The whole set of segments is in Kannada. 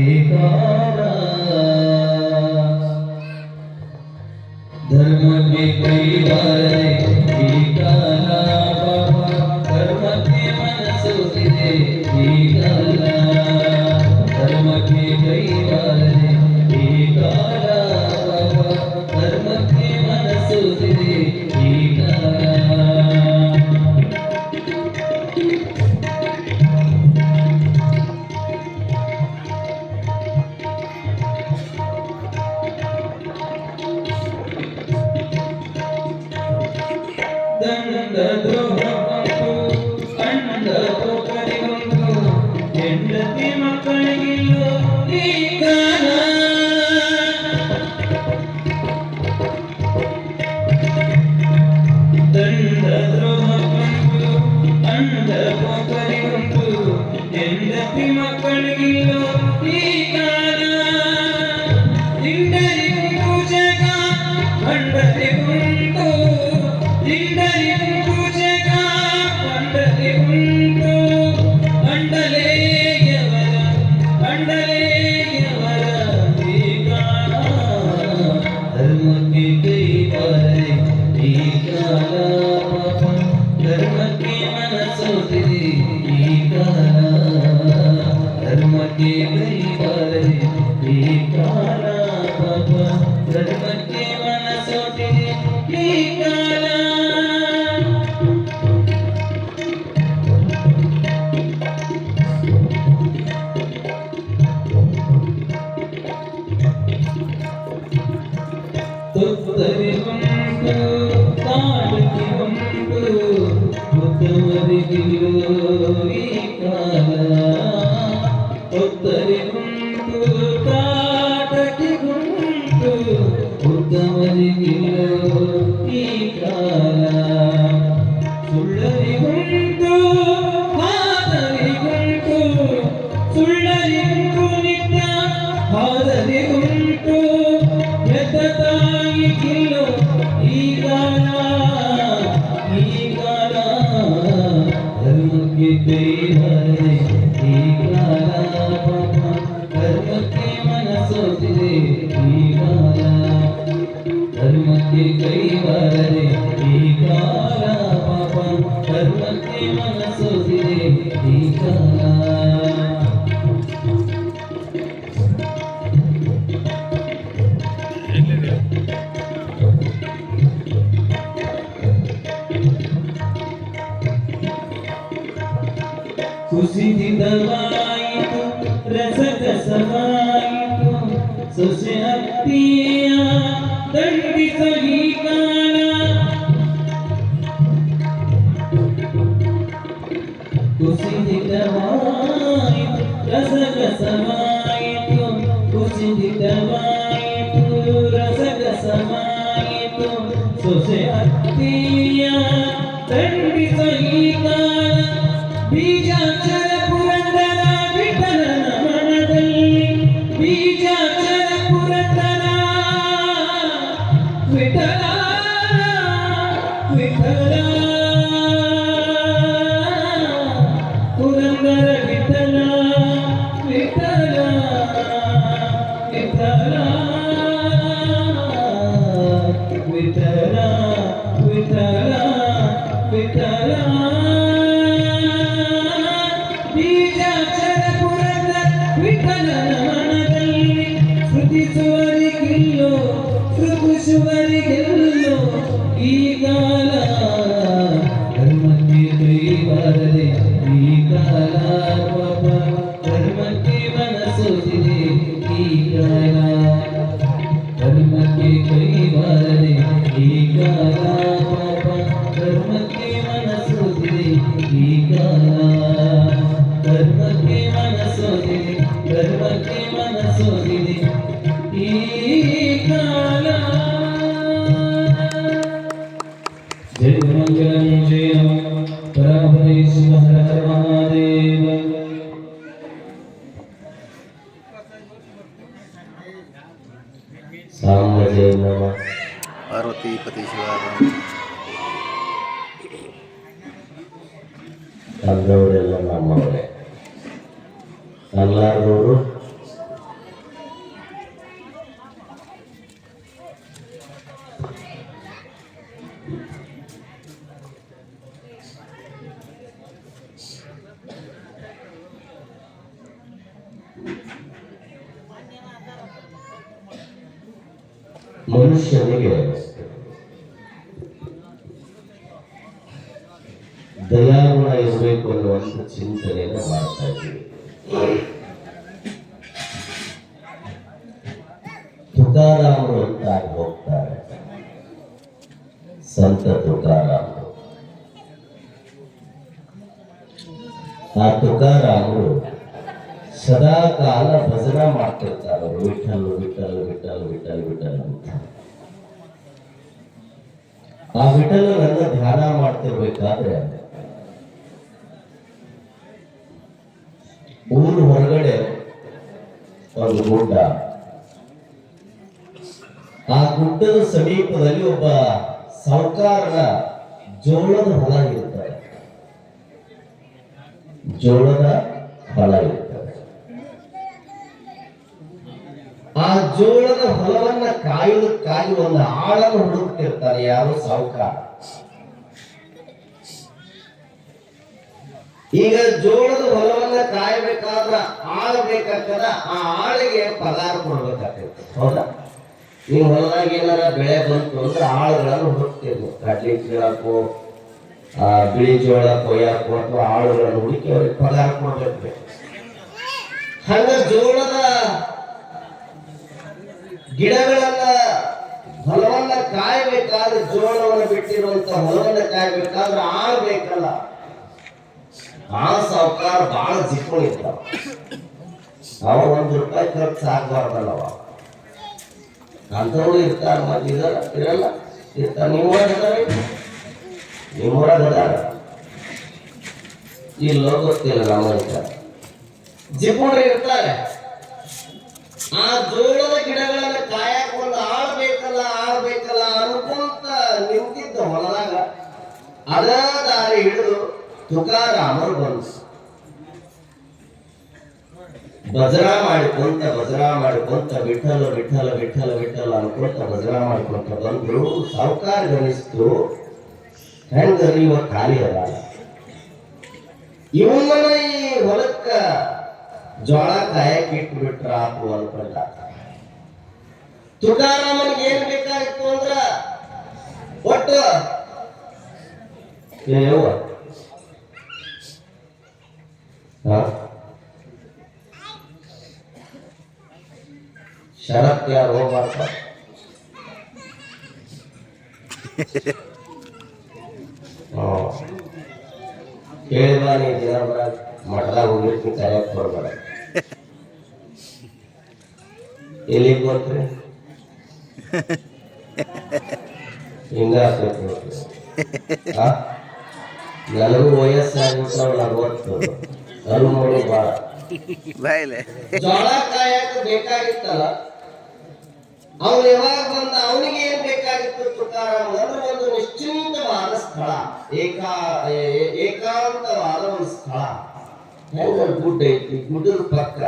ঠিকানা dandadro Entre మనసు ಸೊಸೆ ಅತ್ತಿಯ ತಂಡಿ ಸಹಿತ ನಮನದಲ್ಲಿ ಸ್ಮೃತಿಸುವರಿಗಿಲ್ಲೋ ಸ್ಮೃತಿಸುವರಿಗಿಲ್ಲೋ ಈ ಕಾಲ ಶ್ರೀಪತಿ ಶಿವ ನಮ್ಮವರೇ. ಎಲ್ಲರೂ ದಯಾಗುಣ ಇರಬೇಕು ಅನ್ನುವಂಥ ಚಿಂತನೆಯನ್ನು ಮಾಡ್ತಾ ಇದ್ದೀವಿ ತುಕಾರಾಮರು ಅಂತ ಆಗಿ ಹೋಗ್ತಾರೆ ಸಂತ ತುಕಾರಾಮರು ಆ ತುಕಾರಾಮರು ಸದಾ ಕಾಲ ಭಜನಾ ಮಾಡ್ತಿರ್ತಾರೆ ಅವ್ರು. ವಿಠಲ್ ವಿಠಲ್ ವಿಠಲ್ ವಿಠಲ್ ವಿಠಲ್ ಅಂತ ಆ ವಿಠಲನನ್ನ ಧ್ಯಾನ ಮಾಡ್ತಿರ್ಬೇಕಾದ್ರೆ ಊರು ಹೊರಗಡೆ ಒಂದು ಗುಡ್ಡ ಆ ಗುಡ್ಡದ ಸಮೀಪದಲ್ಲಿ ಒಬ್ಬ ಸಾವುಕಾರರ ಜೋಳದ ಹೊಲ ಇರುತ್ತದೆ. ಜೋಳದ ಹೊಲ ಇರುತ್ತದೆ. ಆ ಜೋಳದ ಹೊಲವನ್ನ ಕಾಯುವುದಕ್ಕಾಗಿ ಒಂದು ಆಳನ್ನು ಹುಡುಕ್ತಿರ್ತಾರೆ ಯಾರು ಸಾಹುಕಾರ. ಈಗ ಜೋಳದ ಹೊಲವನ್ನ ಕಾಯಬೇಕಾದ್ರ ಆಳು ಬೇಕಾಗ್ತದ, ಆ ಆಳಿಗೆ ಪಗಾರ ಕೊಡ್ಬೇಕಾಗ್ತೈತಿ ಹೌದಾ? ನೀವು ಹೊಲದಾಗ ಏನಾರ ಬೆಳೆ ಬಂತು ಅಂದ್ರೆ ಆಳುಗಳನ್ನು ಹುಡುಕ್ತೀವಿ ಕಡ್ಲಿ ಆ, ಬಿಳಿ ಜೋಳ ಕೊಯ್ಯಕ್ಕೋ ಅಥವಾ ಆಳುಗಳನ್ನು ಹುಡುಕಿ ಅವ್ರಿಗೆ ಪಗಾರ ಕೊಡ್ಬೇಕು ಹಂಗ ಜೋಳದ ಗಿಡಗಳನ್ನ ಹೊಲವನ್ನ ಕಾಯಬೇಕಾದ್ರೆ ಜೋಳವನ್ನು ಬಿಟ್ಟಿರುವಂತ ಹೊಲವನ್ನ ಕಾಯಬೇಕಾದ್ರೆ ಆಳ್ ಬೇಕಲ್ಲ. ಆ ಸಾವುಕಾರ ಬಹಳ ಇರ್ತಾವ ಅವ. ಒಂದು ರೂಪಾಯಿ ಖರ್ಚು ಆಗ್ಬಾರ್ದಲ್ಲವ. ಅಂಥವ್ರು ಇರ್ತಾರ ಮತ್ತೆ ಇದಲ್ಲ ಇರಲ್ಲ. ಇರ್ತಾರ ನಿಮ್ಮೂರಾಗ ನಿಮ್ಮೂರ ನಿಮ್ಮೂರಾಗ ಇಲ್ಲೋ ಗೊತ್ತಿಲ್ಲ ನಮ್ಮ ಜಿಪುಣರು ಇರ್ತಾರೆ. ಆ ದೂರದ ಗಿಡಗಳನ್ನ ಕಾಯಕ್ ಒಂದು ಆಳ್ ಬೇಕಲ್ಲ ಆಳ್ ಬೇಕಲ್ಲ ಅನ್ಕೊಂತ ನಿಂತಿದ್ದ ಹೊಲದಾಗ. ಅದ ದಾರಿ ಹಿಡಿದು ತುಕಾರಾಮರು ಬಂದು ಭಜನಾ ಮಾಡಿಕೊಂತ ಭಜನಾ ಮಾಡಿಕೊಂತ, ವಿಠಲ ವಿಠಲ ವಿಠಲ ವಿಠಲ ಅನ್ಕೊಂತ, ಭಜನಾ ಮಾಡಿಕೊಂತ ಬಂದ್ರು ಸಾವುಕಾರ ಗಣಿಸ್ತು ಹೆಂಗ ಇವ ಖಾಲಿ ಅದ ಇವನ್ನ ಈ ಹೊಲಕ್ಕ ಜೋಳ ಕಾಯಕ್ ಇಟ್ಟು ಬಿಟ್ರ ಆತು ಅನ್ಕೊಂಡ ತುಕಾರಾಮನ್ಗೆ ಏನ್ ಬೇಕಾಗಿತ್ತು ಅಂದ್ರ ಒಟ್ಟು, ಏ ಯವ್ವ. ಹಾ? ಶರತ್ ಯಾರು ಹೋಗ್ಬಾರ್ದ? ಕೇಳಿದ ನೀ ದಿನ ಮಠದಾಗ ಹೋಗಿರ್ತೀನಿ, ಕರೆಯಕ್ ಬರ್ಬೇಡ. ಎಲ್ಲಿಗೆ ಬರ್ತೀರಿ ಹಿಂಗ ಆಗ್ತೈತಿ? ನನಗೂ ವಯಸ್ಸಾಗ್ಬಿಟ್ಟು ನಲ್ವತ್ತು ನೋಡಿ ಬಾಳ. ಬಾಯಿಲೆ. ಜೋಳ ಕಾಯಕ ಬೇಕಾಗಿತ್ತಲ್ಲ ಅವನು ಯಾವಾಗ ಬಂದ ಅವನಿಗೆ ಏನ್ ಬೇಕಾಗಿತ್ತು ಪ್ರಕಾರ ಅಂದ್ರೆ ಒಂದು ನಿಶ್ಚಿಂತವಾದ ಸ್ಥಳ ಏಕಾ ಏಕಾಂತವಾದ ಒಂದು ಸ್ಥಳ. ಹೆಂಗ ಗುಡ್ಡ ಐತಿ ಗುಡ್ಡದ ಪಕ್ಕ.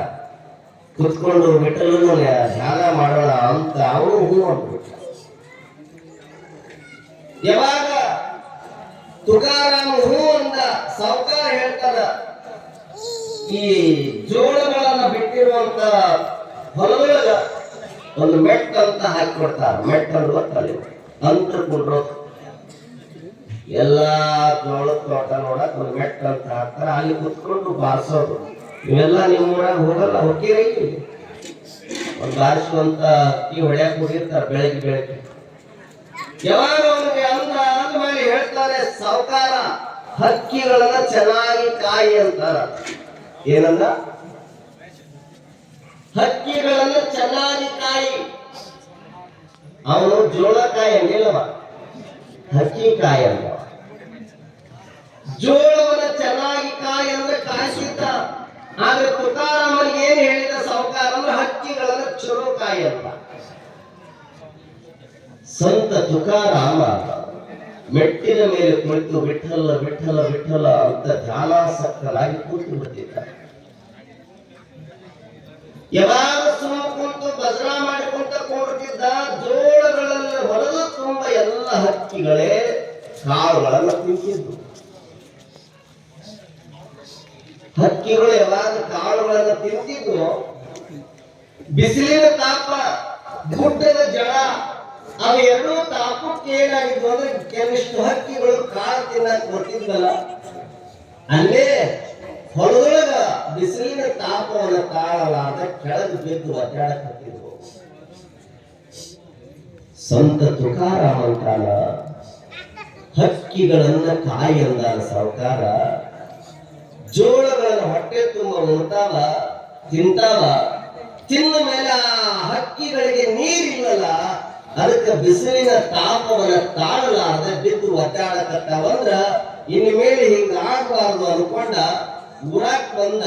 ಕುತ್ಕೊಂಡು ಮೆಟ್ಟಲನ್ನು ಧ್ಯಾನ ಮಾಡೋಣ ಅಂತ ಅವನು ಹೂ ಅಂದ್ಬಿಟ್ಟ. ಯಾವಾಗ ತುಕಾರಾಮ್ ಹೂ ಅಂದ ಸಾವುಕಾರ ಹೇಳ್ತಾರ ಈ ಜೋಳಗಳನ್ನ ಬಿಟ್ಟಿರುವಂತ ಹೊಲದೊಳಗ ಒಂದು ಮೆಟ್ ಅಂತ ಹಾಕಿಕೊಡ್ತಾರ. ಮೆಟ್ ಅಂದ್ರೆ ಗೊತ್ತಲ್ಲಿ ಅಂತರ ಕೊಡ್ರು ಎಲ್ಲಾ ಜೋಳದ ತೋಟ ನೋಡಕ್ ಒಂದು ಮೆಟ್ ಅಂತ ಹಾಕ್ತಾರ. ಅಲ್ಲಿ ಕುತ್ಕೊಂಡು ಬಾರಿಸೋದು. ಇವೆಲ್ಲ ನಿಮ್ಮ ಹೋಗಲ್ಲ ಹೋಗಿರಿ ಒಂದು ಬಾರಿಸುವಂತ ಅಕ್ಕಿ ಹೊಡ್ಯಾಕ್ ಹೋಗಿರ್ತಾರ ಬೆಳಗ್ಗೆ ಬೆಳಗ್ಗೆ. ಯಾವಾಗ ಅವ್ರಿಗೆ ಅಂತ ಅಂದ್ಮೇಲೆ ಹೇಳ್ತಾರೆ, ಸಾವುಕಾರ, ಹಕ್ಕಿಗಳನ್ನ ಚೆನ್ನಾಗಿ ಕಾಯಿ ಅಂತಾರ. ಏನಂದ? ಹಕ್ಕಿಗಳನ್ನು ಚೆನ್ನಾಗಿ ಕಾಯಿ. ಅವನು ಜೋಳಕಾಯಿ ಅಂದಿಲ್ಲವ? ಹಕ್ಕಿ ಕಾಯಿ ಅಂದ. ಜೋಳವನ್ನ ಚೆನ್ನಾಗಿ ಕಾಯಿ ಅಂದ್ರೆ ಕಾಯಿಸಿದ್ದ. ಆದ್ರೆ ತುಕಾರಾಮನಿಗೆ ಏನ್ ಹೇಳಿದ ಸಾವುಕಾರ ಅಂದ್ರೆ ಹಕ್ಕಿಗಳನ್ನ ಚಲೋ ಕಾಯಿ ಅಂತ ಸಂತ ತುಕಾರಾಮ ಮೆಟ್ಟಿನ ಮೇಲೆ ಕುಳಿತು ವಿಠಲ ವಿಠಲ ವಿಠಲ ಅಂತ ಧ್ಯಾನಾಸಕ್ತರಾಗಿ ಕೂತು ಬಿಟ್ಟಿದ್ದ ಯಾವಾಗ ಸುಮ್ಮ ಕುಂತು ಭಜನಾ ಮಾಡಿಕೊಂತ ಕೂಡುತ್ತಿದ್ದ ಜೋಳಗಳಲ್ಲಿ ಹೊಲದ ತುಂಬ ಎಲ್ಲ ಹಕ್ಕಿಗಳೇ ಕಾಳುಗಳನ್ನ ತಿಂತಿದ್ವು. ಹಕ್ಕಿಗಳು ಯಾವಾಗ ಕಾಳುಗಳನ್ನ ತಿಂತಿದ್ವು, ಬಿಸಿಲಿನ ತಾಪ, ಗುಡ್ಡದ ಜಳ ಅವು ಎರಡೂ ತಾಪಕ್ಕೆ ಏನಾಗಿದ್ವು ಅಂದ್ರೆ ಕೆಲವಿಷ್ಟು ಹಕ್ಕಿಗಳು ಕಾಳು ತಿನ್ನಕ್ ಬರ್ತಿದ್ವಲ್ಲ? ಅಲ್ಲೇ ಹೊಲದೊಳಗ ಬಿಸಿಲಿನ ತಾಪವನ್ನು ತಾಳಲಾದ ಕೆಳಗೆ ಬಿದ್ದು ಒದ್ದಾಡಕತ್ತಿದ್ವು ಸಂತ ತುಕಾರಾಮ ಅಂತಾನ ಹಕ್ಕಿಗಳನ್ನ ಕಾಯಿ ಅಂದಾನ ಸಾವುಕಾರ, ಜೋಳಗಳನ್ನ ಹೊಟ್ಟೆ ತುಂಬ ಉಣ್ತಾವ, ತಿಂತಾವ, ತಿನ್ನ ಮೇಲೆ ಆ ಹಕ್ಕಿಗಳಿಗೆ ನೀರಿಲ್ಲಲ್ಲ ಅದಕ್ಕೆ ಬಿಸಿಲಿನ ತಾಪವನ್ನ ತಾಳಲಾರದೆ ಬಿದ್ದು ಒದ್ದಾಡಕತ್ತಾವಂದ್ರ ಇನ್ನು ಮೇಲೆ ಹಿಂಗ ಆಗ್ಬಾರ್ದು ಅನ್ಕೊಂಡ ಊರಾಕ್ ಬಂದ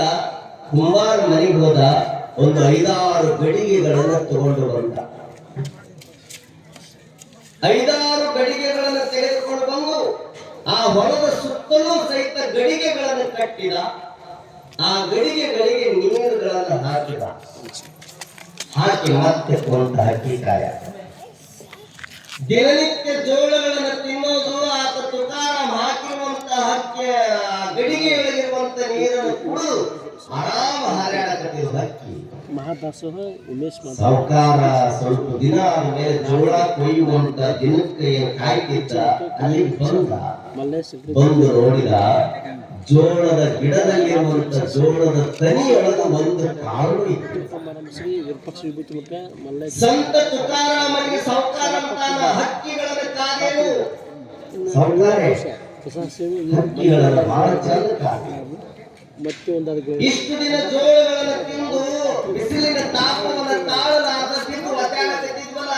ಕುಂಬಾರ ಮನೆಗೆ ಹೋದ ಒಂದು ಐದಾರು ಗಡಿಗೆಗಳನ್ನ ತಗೊಂಡು ಬಂದ. ಐದಾರು ಗಡಿಗೆಗಳನ್ನ ತೆಗೆದುಕೊಂಡು ಬಂದು ಆ ಹೊಲದ ಸುತ್ತಲೂ ಸಹಿತ ಗಡಿಗೆಗಳನ್ನು ಕಟ್ಟಿದ. ಆ ಗಡಿಗೆಗಳಿಗೆ ನೀರುಗಳನ್ನ ಹಾಕಿದ. ಹಾಕಿ ಮತ್ತೆ ಕೊಂತ ಹಕ್ಕಿಕಾಯ ದಿನನಿತ್ಯ ಜೋಳಗಳನ್ನು ತಿನ್ನೋದು ಆತ ತುಕಾರಾಮ್ ಹಾಕಿರುವಂತ ಹಕ್ಕಿ ಗಡಿಗೆಯೊಳಗಿರುವಂತ ನೀರನ್ನು ಕುಡಿದು ಆರಾಮ ಹಾರಾಡಕತ್ತಿರುವ ಹಕ್ಕಿ. ಮಹಾದಾಸೋಹ ಉಮೇಶ್ ಸಾವುಕಾರ ಸ್ವಲ್ಪ ದಿನ ಆದ್ಮೇಲೆ ಜೋಳ ಕೊಯ್ಯುವಂತ ದಿನಕ್ಕೆ ಕೈ ಕಾಯ್ತಿದ್ದ? ಅಲ್ಲಿ ಬಂದ. ಬಂದು ನೋಡಿದ ಜೋಳದ ಗಿಡದಲ್ಲಿರುವಂತ ಜೋಳದ ತನಿಯೊಳಗ ಒಂದು ಕಾಳು ಇತ್ತು. ಸಂತ ತುಕಾರಾಮನಿಗೆ ಸಾವುಕಾರ ಹಕ್ಕಿಗಳನ್ನು ಕಾದೇನು? ಹಕ್ಕಿಗಳನ್ನು ಬಹಳ ಚಂದ ಮತ್ತೆ ಒಂದು ಅದಕ್ಕೆ ಇಷ್ಟು ದಿನ ಜೋಳಗಳನ್ನು ತಿಂದು ಬಿಸಿಲಿನ ತಾಪವನ್ನು ತಿಂದು ಒದ್ದಾಡಕತ್ತಿದ್ವಲ್ಲ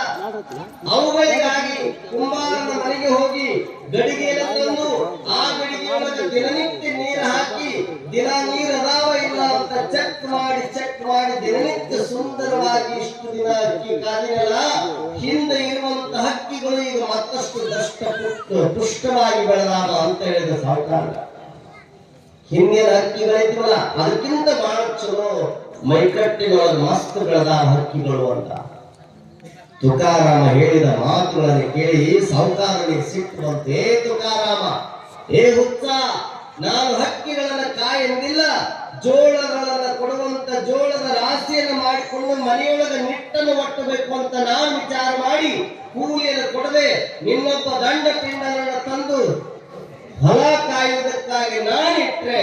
ಅವುಗಳಿಗಾಗಿ ಕುಂಬಾರನ ಮನೆಗೆ ಹೋಗಿ ಗಡಿಗೆಯನ್ನು ತಂದು ಆ ಗಡಿಗೆಯೊಳಗೆ ದಿನನಿತ್ಯ ನೀರು ಹಾಕಿ ದಿನ ನೀರು ಅದಾವ ಇಲ್ಲ ಅಂತ ಚೆಕ್ ಮಾಡಿ ಚೆಕ್ ಮಾಡಿ ದಿನನಿತ್ಯ ಸುಂದರವಾಗಿ ಇಷ್ಟು ದಿನ ಅಕ್ಕಿ ಕಾದಿನಲ್ಲ ಹಿಂದೆ ಇರುವಂತ ಹಕ್ಕಿಗಳು ಈಗ ಮತ್ತಷ್ಟು ದಷ್ಟ ಪುಷ್ಟ ಬೆಳೆದಾಗ ಅಂತ ಹೇಳಿದ ಸಾವುಕಾರ ಹಿಂದಿನ ಹಕ್ಕಿಗಳಿದ್ವಲ್ಲ ಅದಕ್ಕಿಂತ ಬಹಳ ಚಲೋ ಮೈಕಟ್ಟೆಗಳ ಮಸ್ತ್ ಬೆಳೆದ ಹಕ್ಕಿಗಳು ಅಂತ. ತುಕಾರಾಮ ಹೇಳಿದ ಮಾತುಗಳನ್ನು ಕೇಳಿ ಸಾವುಕಾರನಿಗೆ ಏ ತುಕಾರಾಮ, ಏ ಹುಚ್ಚ, ನಾನು ಹಕ್ಕಿಗಳನ್ನ ಕಾಯಂದಿಲ್ಲ ಜೋಳಗಳನ್ನ ಕೊಡುವಂತ ಜೋಳದ ರಾಶಿಯನ್ನು ಮಾಡಿಕೊಂಡು ಮನೆಯೊಳಗ ನಿಟ್ಟನ್ನು ಒಟ್ಟಬೇಕು ಅಂತ ನಾನು ವಿಚಾರ ಮಾಡಿ ಕೂಲಿಯನ್ನು ಕೊಡದೆ ನಿನ್ನೊಬ್ಬ ದಂಡ ಪಿಂಡನನ್ನು ತಂದು ಹೊಲ ಕಾಯುವುದಕ್ಕಾಗಿ ನಾನಿಟ್ರೆ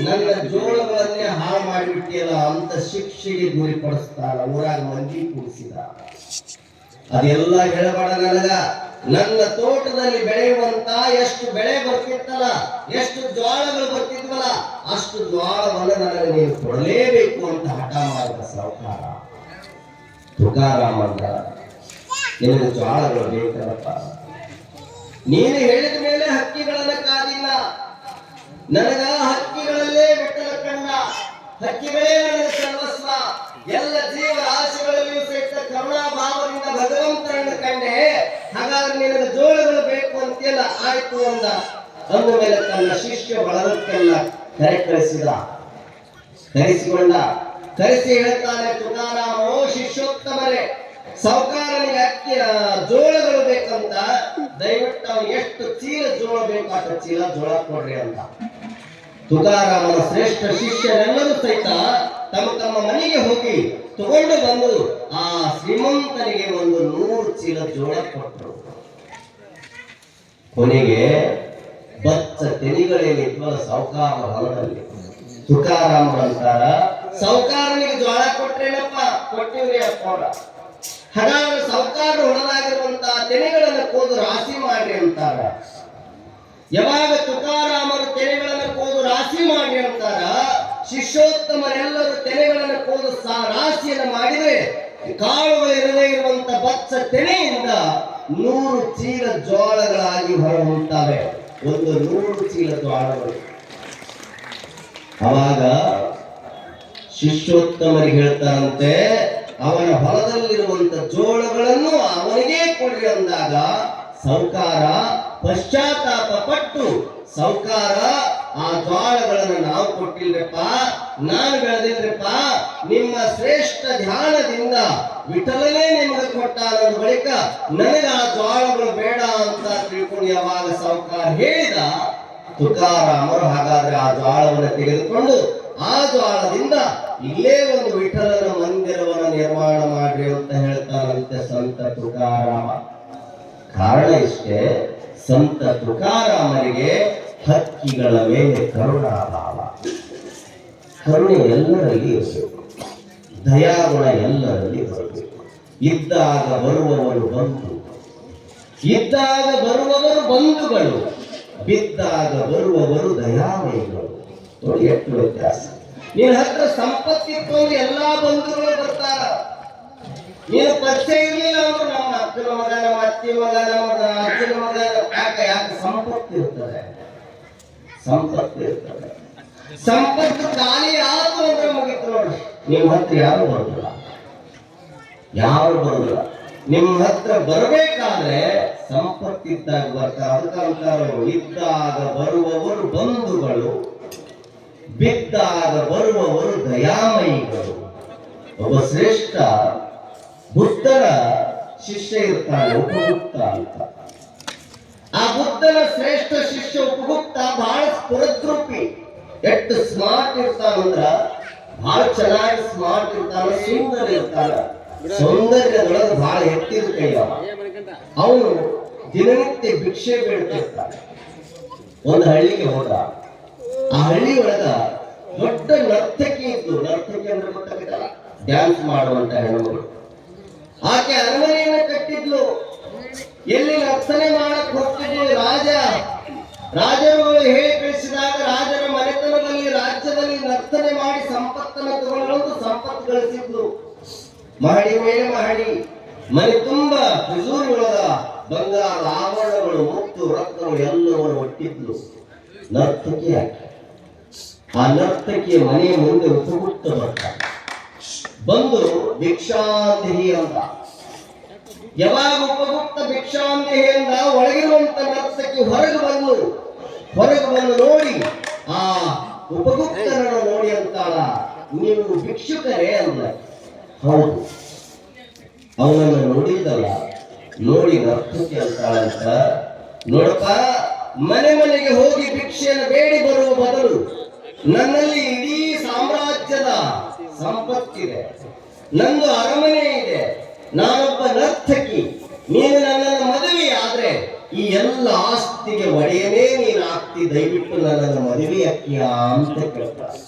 ನನ್ನ ಜೋಳಗಳನ್ನೇ ಹಾಳು ಮಾಡಿಬಿಟ್ಟಿಯಲ್ಲ ಅಂತ ಶಿಕ್ಷೆಗೆ ಗುರಿಪಡಿಸ್ತಾನ ಊರಾಗ ಮಂಜಿ ಕೂಡಿಸಿದ ಅದೆಲ್ಲ ಹೇಳಬೇಡ ನನಗ. ನನ್ನ ತೋಟದಲ್ಲಿ ಬೆಳೆಯುವಂತ ಎಷ್ಟು ಬೆಳೆ ಬರ್ತಿತ್ತಲ್ಲ, ಎಷ್ಟು ಜ್ವಾಳಗಳು ಬರ್ತಿದ್ವಲ್ಲ, ಅಷ್ಟು ಜ್ವಾಳವನ್ನು ನನಗೆ ನೀವು ಕೊಡಲೇಬೇಕು ಅಂತ ಹಠ ಮಾಡಿದ ಸಾವುಕಾರ. ತುಕಾರಾಮ ಅಂತ ನಿನಗೆ ಜ್ವಾಳಗಳು ಬೇಕಲ್ಲಪ್ಪ. ನೀನು ಹೇಳಿದ ಮೇಲೆ ಹಕ್ಕಿಗಳನ್ನ ಕಾದಿಲ್ಲ. ನನಗ ಹಕ್ಕಿಗಳಲ್ಲೇ ಬೆಟ್ಟದ ಕಣ್ಣ. ಹಕ್ಕಿಗಳೇ ನನಗೆ ಸರ್ವಸ್ವ. ಎಲ್ಲ ಜೀವ ರಾಶಿಗಳಲ್ಲಿಯೂ ಸಹಿತ ಕರುಣಾ ಭಾವದಿಂದ ಭಗವಂತನನ್ನು ಕಂಡೆ. ಹಾಗಾದ್ರೆ ನಿನಗೆ ಜೋಳಗಳು ಬೇಕು ಅಂತೆಲ್ಲ ಆಯ್ತು ಅಂದ. ಅಂದ ಮೇಲೆ ತನ್ನ ಶಿಷ್ಯ ಬಳಗಕ್ಕೆಲ್ಲ ಕರೆಕರಿಸಿದ ಕರೆಸಿಕೊಂಡ. ಕರೆಸಿ ಹೇಳ್ತಾನೆ ತುಕಾರಾಮೋ ಶಿಷ್ಯೋತ್ತಮರೇ ಸಾವುಕಾರನಿಗೆ ಅಕ್ಕಿ ಆ, ಜೋಳಗಳು ಬೇಕಂತ. ದಯವಿಟ್ಟು ಅವ್ನು ಎಷ್ಟು ಚೀಲ ಜೋಳ ಬೇಕು ಅಷ್ಟು ಚೀಲ ಜೋಳ ಕೊಡ್ರಿ ಅಂತ. ತುಕಾರಾಮನ ಶ್ರೇಷ್ಠ ಶಿಷ್ಯರೆಲ್ಲರೂ ಸಹಿತ ತಮ್ಮ ತಮ್ಮ ಮನೆಗೆ ಹೋಗಿ ತಗೊಂಡು ಬಂದು ಆ ಶ್ರೀಮಂತನಿಗೆ ಒಂದು ನೂರು ಚೀಲ ಜೋಳ ಕೊಟ್ಟರು ಕೊನೆಗೆ ಬಚ್ಚ ತೆನಿಗಳೇನಿದ್ವ ಸಾವುಕಾರ ಹೊಲದಲ್ಲಿ. ತುಕಾರಾಮರು ಅಂತಾರ, ಸಾವುಕಾರನಿಗೆ ಜೋಳ ಕೊಟ್ರೇನಪ್ಪ? ಕೊಟ್ಟಿವ್ರಿ ಅಪ್ಪವ್ರ ಹಾಗಾದ್ರೆ ಸಾವುಕಾರ ಹೊಲದಾಗಿರುವಂತಹ ತೆನೆಗಳನ್ನ ಕೋದು ರಾಶಿ ಮಾಡ್ರಿ ಅಂತಾರ. ಯಾವಾಗ ತುಕಾರಾಮರು ತೆನೆಗಳನ್ನ ಕೋದು ರಾಶಿ ಮಾಡಿ ಅಂತಾರ ಶಿಷ್ಯೋತ್ತಮರೆಲ್ಲರೂ ತೆನೆಗಳನ್ನು ಕೋದು ರಾಶಿಯನ್ನು ಮಾಡಿದರೆ ಕಾಳುಗಳು ಇರದೇ ಇರುವಂತ ಬಚ್ಚ ತೆನೆಯಿಂದ ನೂರು ಚೀಲ ಜೋಳಗಳಾಗಿ ಹೊರಹೊಂತಾವೆ ಒಂದು ನೂರು ಚೀಲ ಜೋಳಗಳು ಅವಾಗ ಶಿಷ್ಯೋತ್ತಮರಿಗೆ ಹೇಳ್ತಾರಂತೆ, ಅವನ ಹೊಲದಲ್ಲಿರುವಂತ ಜೋಳಗಳನ್ನು ಅವನಿಗೆ ಕೊಡಿ ಅಂದಾಗ, ಸೌಕಾರ ಪಶ್ಚಾತ್ತಾಪ ಪಟ್ಟು ಸೌಕಾರ ಆ ಜ್ವಾಳಗಳನ್ನು ನಾವು ಕೊಟ್ಟಿಲ್ರಪ್ಪ ನಾನು ಬೆಳೆದಿಲ್ಲಪ್ಪ ನಿಮ್ಮ ಶ್ರೇಷ್ಠ ಧ್ಯಾನದಿಂದ ವಿಠಲನೇ ನಿಮಗೆ ಕೊಟ್ಟ ನನ್ನ ಬಳಿಕ ನನಗೆ ಆ ಜ್ವಾಳಗಳು ಬೇಡ ಅಂತ ತಿಳ್ಕೊಂಡು ಯಾವಾಗ ಸಾವುಕಾರ ಹೇಳಿದ, ತುಕಾರಾಮರು ಹಾಗಾದ್ರೆ ಆ ಜ್ವಾಳವನ್ನು ತೆಗೆದುಕೊಂಡು ಆ ಜ್ವಾಳದಿಂದ ಇಲ್ಲೇ ಒಂದು ವಿಠಲನ ಮಂದಿರವನ್ನು ನಿರ್ಮಾಣ ಮಾಡ್ರಿ ಅಂತ ಹೇಳ್ತಾರಂತೆ ಸಂತ ತುಕಾರಾಮ. ಕಾರಣ ಇಷ್ಟೇ, ಸಂತ ತುಕಾರಾಮರಿಗೆ ಹಕ್ಕಿಗಳ ಮೇಲೆ ಕರುಣಾಭಾವ. ಕರುಣೆ ಎಲ್ಲರಲ್ಲಿ ಇರಬೇಕು. ದಯಾಗುಣ ಎಲ್ಲರಲ್ಲಿ ಬರಬೇಕು. ಇದ್ದಾಗ ಬರುವವರು ಬಂಧು ಇದ್ದಾಗ ಬರುವವರು ಬಂಧುಗಳು. ಬಿದ್ದಾಗ ಬರುವವರು ದಯಾಮಯಗಳು. ನೋಡಿ, ಎಷ್ಟು ವ್ಯತ್ಯಾಸ. ನಿನ್ನ ಹತ್ರ ಸಂಪತ್ತಿತ್ತು ಅಂದ್ರೆ ಎಲ್ಲಾ ಬಂಧುಗಳು ಬರ್ತಾರ. ನೀನು ಪರಿಚಯ ಇರಲಿಲ್ಲ ಅಂದ್ರೆ ನಮ್ಮ ಅಕ್ಕನ ಮಗ, ನಮ್ಮ ಅತ್ತಿ ಮಗ, ನಮ್ಮ ಅಜ್ಜನ ಮಗ, ಯಾಕೆ ಯಾಕೆ ಸಂಪತ್ತು ಇರ್ತದೆ? ಸಂಪತ್ತು ಸಂಪತ್ತು ಖಾಲಿ ಆತು ಅಂದ್ರೆ ಮುಗಿತು ನೋಡಿ. ನಿಮ್ಮ ಹತ್ರ ಯಾರು ಬರೋದಿಲ್ಲ? ಯಾರು ಬರೋದಿಲ್ಲ? ನಿಮ್ಮ ಹತ್ರ ಬರಬೇಕಾದ್ರೆ ಸಂಪತ್ತಿದ್ದಾಗ ಬರ್ತಾರೆ. ಅದಕ್ಕಂತಾರೆ ಇದ್ದಾಗ ಬರುವವರು ಬಂಧುಗಳು, ಬಿದ್ದಾಗ ಬರುವವರು ದಯಾಮಯಿಗಳು. ಒಬ್ಬ ಶ್ರೇಷ್ಠ, ಬುದ್ಧರ ಶಿಷ್ಯ ಇರ್ತಾನೆ ಉಪಗುಪ್ತ ಅಂತ. ಆ ಬುದ್ಧನ ಶ್ರೇಷ್ಠ ಶಿಷ್ಯ ಉಪಗುಪ್ತ ಬಹಳ ಸ್ಫುರದ್ರೂಪಿ. ಎಷ್ಟು ಸ್ಮಾರ್ಟ್ ಇರ್ತಾನಂದ್ರ ಬಹಳ ಚೆನ್ನಾಗಿ ಸ್ಮಾರ್ಟ್ ಇರ್ತಾನ, ಸುಂದರ ಇರ್ತಾನ. ಸೌಂದರ್ಯದೊಳಗೆ ಬಹಳ ಅವ ಅವನು ದಿನನಿತ್ಯ ಭಿಕ್ಷೆ ಬೀಳ್ತಿರ್ತಾನ ಒಂದು ಹಳ್ಳಿಗೆ ಹೋದ. ಆ ಹಳ್ಳಿ ಒಳಗ ದೊಡ್ಡ ನರ್ತಕಿ ಇತ್ತು ನರ್ತಕಿ ಅಂದ್ರೆ ಗೊತ್ತಾಗತ್ತಲ್ಲ ಡ್ಯಾನ್ಸ್ ಮಾಡುವಂತ ಹೆಣ್ಣು ಆಕೆ ಅರಮನೆಯನ್ನ ಕಟ್ಟಿದ್ಲು. ಎಲ್ಲಿ ರಕ್ಷಣೆ ಮಾಡಕ್ ಹೋಗ್ತಿದ್ವಿ ರಾಜ? ರಾಜರು ಹೇಳಿ ಕಳಿಸಿದಾಗ ರಾಜರ ಮನೆತನದಲ್ಲಿ, ರಾಜ್ಯದಲ್ಲಿ ನರ್ತನೆ ಮಾಡಿ ಸಂಪತ್ತನ್ನು ತಗೊಂಡು ಸಂಪತ್ತು ಗಳಿಸಿದ್ರು ಮಹಡಿ ಮೇಲೆ ಮಹಡಿ, ಮನೆ ತುಂಬಾ ತಿಜೋರಿಯೊಳಗ ಬಂಗಾರ ಆಭರಣಗಳು, ಮುತ್ತು, ರತ್ನಗಳು ಎಲ್ಲವನ್ನು ಒಟ್ಟಿದ್ರು ನರ್ತಕಿ ಆ ನರ್ತಕಿಯ ಮನೆಯ ಮುಂದೆ ಬರ್ತಾರೆ ಬಂದು ಭಿಕ್ಷಾಂದೇಹಿ ಅಂತ. ಯಾವಾಗ ಉಪಗುಪ್ತ ಭಿಕ್ಷಾಂದೇಹಿಯಿಂದ ಒಳಗಿರುವಂತ ನರ್ತಕಿ ಹೊರಗೆ ಬಂದು ಹೊರಗೆ ಬಂದು ನೋಡಿ, ಆ ಉಪಗುಪ್ತನನ್ನು ನೋಡಿ ಅಂತಾಳ ನೀವು ಭಿಕ್ಷುಕರೇ ಅಂದ. ಹೌದು. ಅವನನ್ನು ನೋಡಿದ್ದಲ್ಲ, ನೋಡಿ ನರ್ತಕಿ ಅಂತಾಳಂತ ನೋಡಪ್ಪ, ಮನೆ ಮನೆಗೆ ಹೋಗಿ ಭಿಕ್ಷೆಯನ್ನು ಬೇಡಿ ಬರುವ ಬದಲು ನನ್ನಲ್ಲಿ ಇಡೀ ಸಾಮ್ರಾಜ್ಯದ ಸಂಪತ್ತಿದೆ. ನಂದು ಅರಮನೆ ಇದೆ. ನಾನೊಬ್ಬ ನರ್ತಕಿ ನೀನು ನನ್ನನ್ನು ಮದುವೆ ಆದ್ರೆ ಈ ಎಲ್ಲ ಆಸ್ತಿಗೆ ಒಡೆಯನೇ ನೀನು ಆಗ್ತಿ ದಯವಿಟ್ಟು ನನ್ನನ್ನು ಮದುವೆ ಅಕ್ಕಿಯ ಅಂತ ಕೇಳ್ತಾರೆ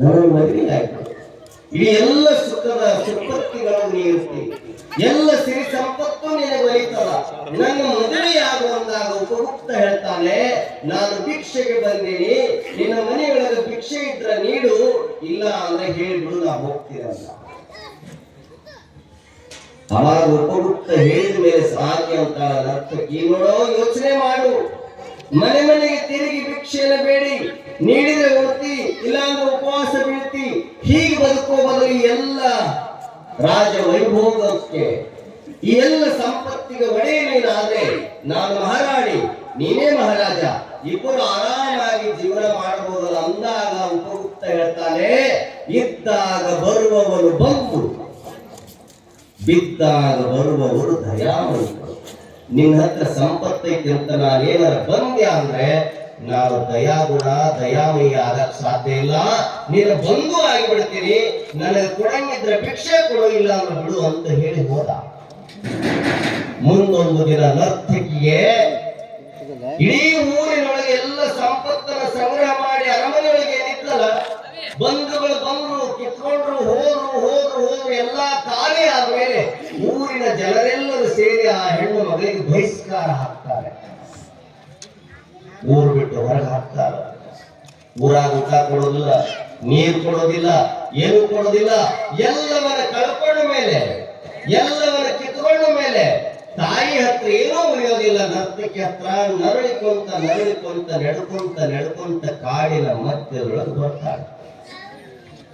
ನನ್ನ ಮದುವೆ ಆಯ್ತು. ಇಡೀ ಎಲ್ಲ ಸುಖದ ಸಂಪತ್ತಿಗಳು ನೀರುತ್ತಿ ಎಲ್ಲ ಸಿರಿ ಸಂಪತ್ತು ನಿನಗೆ ಒಲಿತದ. ನನ್ನ ಮದುವೆಯಾಗುವಂದಾಗ ಉಪಯುಕ್ತ ಹೇಳ್ತಾನೆ. ನಾನು ಭಿಕ್ಷೆಗೆ ಬಂದೀನಿ. ನಿನ್ನ ಮನೆಯೊಳಗೆ ಭಿಕ್ಷೆ ಇದ್ರ ನೀಡು. ಇಲ್ಲ ಅಂದ್ರೆ ಹೇಳ್ಬಿಡು, ನಾ ಹೋಗ್ತೀನಿ ಅಂತ ಅವಾಗ ಉಪಗುಪ್ತ ಹೇಳಿದ ಮೇಲೆ ಸಾಧ್ಯ ಅಂತ ಅರ್ಥ ನೋಡೋ ಯೋಚನೆ ಮಾಡು. ಮನೆ ಮನೆಗೆ ತಿರುಗಿ ಭಿಕ್ಷೆಯನ್ನು ಬೇಡಿ. ನೀಡಿದ್ರೆ ಹೊರತಿ ಇಲ್ಲಾಂದ್ರೆ ಉಪವಾಸ ಬೀಳ್ತಿ. ಹೀಗೆ ಬದುಕೋ ಬದಲು ಎಲ್ಲ ರಾಜ ವೈಭೋಗಕ್ಕೆ, ಈ ಎಲ್ಲ ಸಂಪತ್ತಿಗೆ ಒಡೆಯ ನೀನಾದ್ರೆ ನಾನು ಮಹಾರಾಣಿ, ನೀನೇ ಮಹಾರಾಜ. ಇಬ್ಬರು ಆರಾಮಾಗಿ ಜೀವನ ಮಾಡಬಹುದಲ್ಲ ಅಂದಾಗ ಉಪಗುಪ್ತ ಹೇಳ್ತಾನೆ, ಇದ್ದಾಗ ಬರುವವನು ಬಂದು ಬಿದ್ದಾಗ ಬರುವವರು ದಯಾವಂತರು ನಿನ್ನ ಹತ್ರ ಸಂಪತ್ತೈತಿ ಅಂತ ನಾನೇನಾರ ಬಂದೆ ಅಂದ್ರೆ ನಾನು ದಯಾಗುಣ, ದಯಾಮಯ ಆಗಕ್ ಸಾಧ್ಯ ಇಲ್ಲ. ನೀನು ಬಂಧು ಆಗಿಬಿಡ್ತೀನಿ. ನನಗೆ ಕೊಡಂಗಿದ್ರೆ ಭಿಕ್ಷೆ ಕೊಡೋಗಿಲ್ಲ ಇಲ್ಲ ಅಂದ್ರೆ ಬಿಡು ಅಂತ ಹೇಳಿ ಹೋದ. ಮುಂದೊಂದು ದಿನ ನರ್ತಕಿಗೆ ಇಡೀ ಊರಿನೊಳಗೆ ಎಲ್ಲ ಸಂಪತ್ತನ್ನ ಸಂಗ್ರಹ ಮಾಡಿ ಅರಮನೆಯೊಳಗೆ ಏನಿತ್ತಲ್ಲ ಬಂಧುಗಳು ಬಂದ್ರು, ಕಿತ್ಕೊಂಡ್ರು, ಹೋದ್ರು ಹೋದ್ರು. ಎಲ್ಲಾ ಖಾಲಿ ಆದ್ಮೇಲೆ ಊರಿನ ಜನರೆಲ್ಲರೂ ಸೇರಿ ಆ ಹೆಣ್ಣು ಮಗಳಿಗೆ ಬಹಿಷ್ಕಾರ ಹಾಕ್ತಾರೆ. ಊರು ಬಿಟ್ಟು ಹೊರಗೆ ಹಾಕ್ತಾರೆ. ಊರಾಗ ಊಟ ಕೊಡೋದಿಲ್ಲ, ನೀರು ಕೊಡೋದಿಲ್ಲ, ಏನು ಕೊಡೋದಿಲ್ಲ ಎಲ್ಲವರ ಕಳ್ಕೊಂಡ ಮೇಲೆ ಎಲ್ಲವರ ಕಿತ್ಕೊಂಡ ಮೇಲೆ ತಾಯಿ ಹತ್ರ ಏನೂ ಉಳಿಯೋದಿಲ್ಲ. ನರ್ತಕ್ಕೆ ಹತ್ರ ನರಳಿಕೊಂತ ನರಳಿಕೊಂತ, ನಡ್ಕೊಂತ ನಡ್ಕೊಂತ ಕಾಡಿನ ಮಧ್ಯದೊಳಗೆ ಬರ್ತಾಳೆ.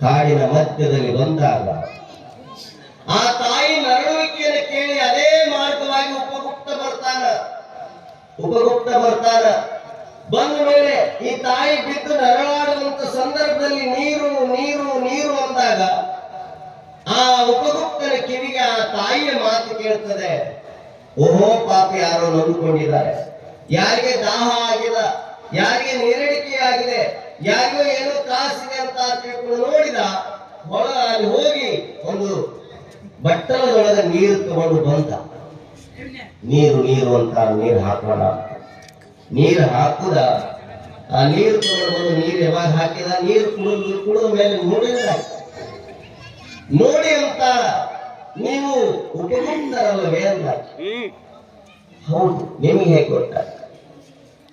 ಕಾಡಿನ ಮಧ್ಯದಲ್ಲಿ ಬಂದಾಗ ಆ ತಾಯಿ ನರಳುವಿಕೆಯನ್ನು ಕೇಳಿ ಅದೇ ಮಾರ್ಗವಾಗಿ ಉಪಗುಪ್ತ ಬರ್ತಾನ. ಉಪಗುಪ್ತ ಬರ್ತಾನ. ಬಂದ ಮೇಲೆ ಈ ತಾಯಿ ಬಿದ್ದು ನರಳಾಡುವಂತ ಸಂದರ್ಭದಲ್ಲಿ ನೀರು ನೀರು ನೀರು ಅಂದಾಗ ಆ ಉಪಗುಪ್ತನ ಕಿವಿಗೆ ಆ ತಾಯಿಯ ಮಾತು ಕೇಳ್ತದೆ. ಓಹೋ, ಪಾಪ ಯಾರೋ ನಂಬಿಕೊಂಡಿದ್ದಾರೆ. ಯಾರಿಗೆ ದಾಹ ಆಗಿದೆ, ಯಾರಿಗೆ ನೀರಡಿಕೆ ಆಗಿದೆ, ಯಾರಿಗೋ ಏನೋ ತ್ರಾಸಿದೆ ಅಂತ ತಿಳ್ಕೊಂಡು ನೋಡಿದ ಹೊಳ ಅಲ್ಲಿ ಹೋಗಿ ಬಟ್ಟಲದೊಳಗೆ ನೀರು ತಗೊಂಡು ಬಂದ. ನೀರು ನೀರು ಅಂತ ನೀರು ಹಾಕೋಣ. ನೀರು ಹಾಕುದ, ಆ ನೀರು ತಗೊಂಡು ಬಂದು ನೀರು ಯಾವಾಗ ಹಾಕಿದ? ನೀರು ಕುಡಿದು ಕುಡಿದ ಮೇಲೆ ನೋಡಿದ ನೋಡಿ ಅಂತ ನೀವು ಉಪಮುಕ್ತರಲ್ಲವೇ ಅಂತ ಹೌದು, ನಿಮಗೆ ಹೇಗೆ ಗೊತ್ತ?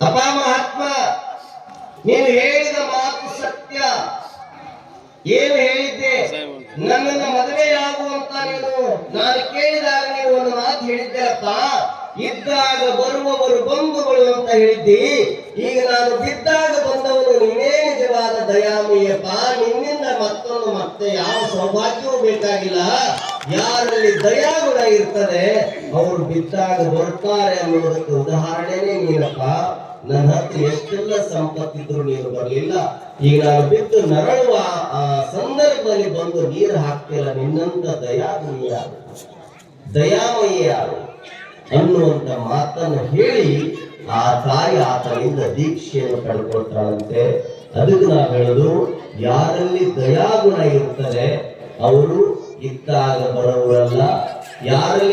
ಅಪ ಮಹಾತ್ಮ, ನೀನು ಹೇಳಿದ ಮಾತು ಸತ್ಯ. ಏನು ಹೇಳಿದ್ದೆ? ನನ್ನನ್ನ ಮದುವೆಯಾಗುವಂತ ನೀನು. ನಾನು ಕೇಳಿದಾಗ ನೀವು ಒಂದು ಮಾತು ಹೇಳಿದ್ದೆಪ್ಪ ಇದ್ದಾಗ ಬರುವವರು ಬಂಧುಗಳು ಅಂತ ಹೇಳಿದ್ದಿ. ಈಗ ನಾನು ಬಿದ್ದಾಗ ಬಂದವರು ನೀನೇ ನಿಜವಾದ ದಯಾಮಯ್ಯಪ್ಪ ನಿನ್ನಿಂದ ಮತ್ತೊಂದು ಮತ್ತೆ ಯಾವ ಸೌಭಾಗ್ಯವೂ ಬೇಕಾಗಿಲ್ಲ. ಯಾರಲ್ಲಿ ದಯಾಗುಣ ಇರ್ತದೆ, ಅವರು ಬಿದ್ದಾಗ ಬರ್ತಾರೆ ಅನ್ನೋದಕ್ಕೆ ಉದಾಹರಣೆನೇ ನೀನಪ್ಪ. ನನ್ನ ಹತ್ರ ಎಷ್ಟೆಲ್ಲ ಸಂಪತ್ತಿದ್ರು ನೀರು ಬರಲಿಲ್ಲ. ಈಗ ನಾನು ಬಿದ್ದು ನರಳುವ ಆ ಸಂದರ್ಭದಲ್ಲಿ ಬಂದು ನೀರು ಹಾಕ್ತಿಲ್ಲ ನಿನ್ನಂತ ದಯಾಗುಣಿ ಯಾರು ದಯಾಮಯಿ ಯಾರು ಅನ್ನುವಂತ ಮಾತನ್ನು ಹೇಳಿ ಆ ತಾಯಿ ಆತನಿಂದ ದೀಕ್ಷೆಯನ್ನು ಪಡ್ಕೊಳ್ತಾಳಂತೆ. ಅದಕ್ಕೆ ನಾವು ಹೇಳುದು, ಯಾರಲ್ಲಿ ದಯಾಗುಣ ಇರ್ತದೆ, ಅವರು ಇದ್ದಾಗ ಬರೋವರಲ್ಲ ಯಾರಲ್ಲಿ